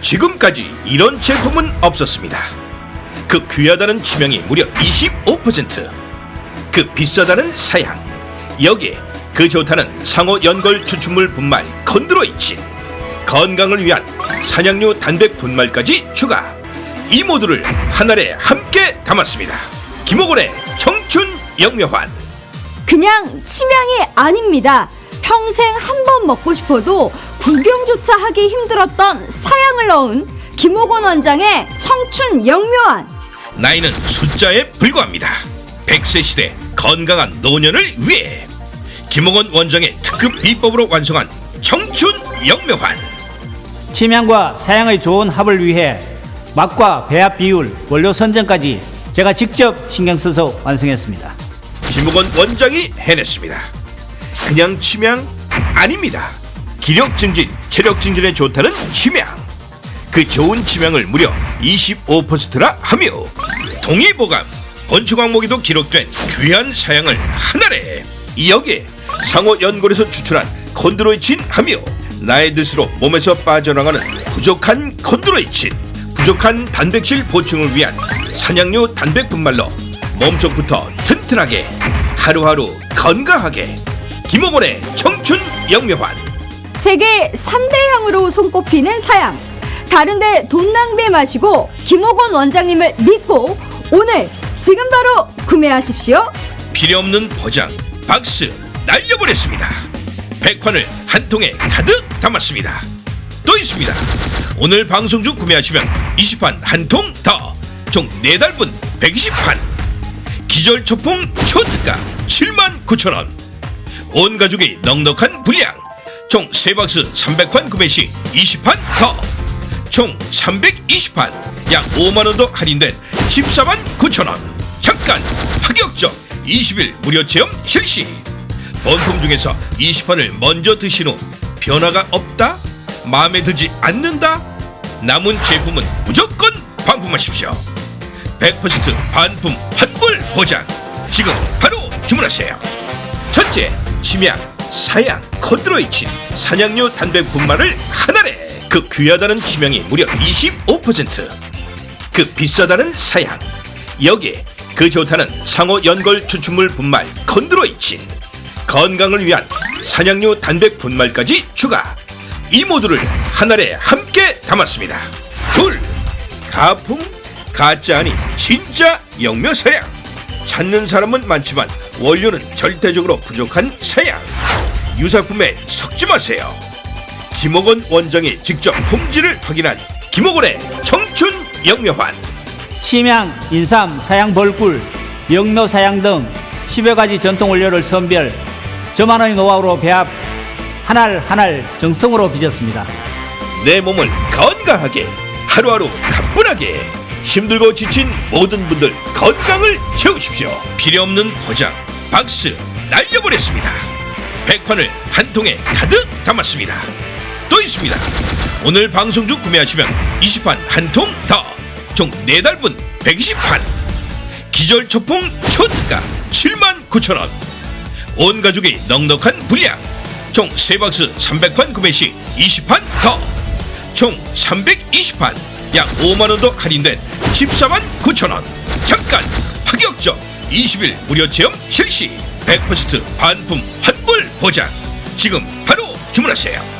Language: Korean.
지금까지 이런 제품은 없었습니다. 그 귀하다는 지명이 무려 25%. 그 비싸다는 사양. 여기에 그 좋다는 상호 연골 추출물 분말 건드로이친. 건강을 위한 사냥류 단백 분말까지 추가. 이 모두를 한 알에 함께 담았습니다. 김호곤의 청춘 영묘환. 그냥 치명이 아닙니다. 평생 한 번 먹고 싶어도 구경조차 하기 힘들었던 사양을 넣은 김호곤 원장의 청춘 영묘한 나이는 숫자에 불과합니다. 100세 시대 건강한 노년을 위해 김홍원 원장의 특급 비법으로 완성한 청춘 영묘환 치명과 사양의 좋은 합을 위해 맛과 배합 비율, 원료 선정까지 제가 직접 신경 써서 완성했습니다. 김홍원 원장이 해냈습니다. 그냥 치명 아닙니다. 기력 증진, 체력 증진에 좋다는 치명. 그 좋은 치명을 무려 25%나 하며 동의보감, 건축 항목에도 기록된 귀한 사양을 하나래 여기에 상호 연골에서 추출한 콘드로이친 하며 나의 뜻으로 몸에서 빠져나가는 부족한 콘드로이친 부족한 단백질 보충을 위한 사냥류 단백 분말로 몸속부터 튼튼하게 하루하루 건강하게 김호곤의 청춘 영묘환 세계 3대 향으로 손꼽히는 사양. 다른데 돈 낭비해 마시고 김호곤 원장님을 믿고 오늘 지금 바로 구매하십시오. 필요 없는 포장 박스 날려버렸습니다. 백환을 한 통에 가득 담았습니다. 또 있습니다. 오늘 방송 중 구매하시면 20판 한 통 더, 총 4달분 120판. 기절 초풍 초특가 7만 9천 원. 온 가족이 넉넉한 분량. 총 3박스 300판 구매 시 20판 더. 총 320판 약 5만 원도 할인된 14만 9천 원. 잠깐 파격적 20일 무료 체험 실시. 본품 중에서 20판을 먼저 드신 후 변화가 없다? 마음에 들지 않는다? 남은 제품은 무조건 반품하십시오. 100% 반품 환불 보장. 지금 바로 주문하세요. 첫째, 침약, 사양, 컨드로이친, 사냥류 단백 분말을 하나래. 그 귀하다는 지명이 무려 25%. 그 비싸다는 사양. 여기에 그 좋다는 상호 연골 추출물 분말 컨드로이친. 건강을 위한 사냥류 단백 분말까지 추가. 이 모두를 한 알에 함께 담았습니다. 둘, 가품, 가짜 아닌 진짜 영묘 사양. 찾는 사람은 많지만 원료는 절대적으로 부족한 사양. 유사품에 섞지 마세요. 김옥원 원장이 직접 품질을 확인한 김옥원의 청춘 영묘환. 치명, 인삼, 사양 벌꿀, 영묘 사양 등 10여 가지 전통 원료를 선별, 저만의 노하우로 배합, 한 알 한 알 정성으로 빚었습니다. 내 몸을 건강하게 하루하루 가뿐하게 힘들고 지친 모든 분들 건강을 채우십시오 필요 없는 포장 박스 날려버렸습니다. 백환을 한 통에 가득 담았습니다. 또 있습니다. 오늘 방송 중 구매하시면 20판 한 통 더 총 4달분 120판. 기절 초풍 초특가 7만 9천원. 온 가족이 넉넉한 분량. 총 3박스 300판 구매 시 20판 더 총 320판. 약 5만원도 할인된 14만 9천원. 잠깐 파격적 20일 무료 체험 실시. 100% 반품 환불 보장. 지금 바로 주문하세요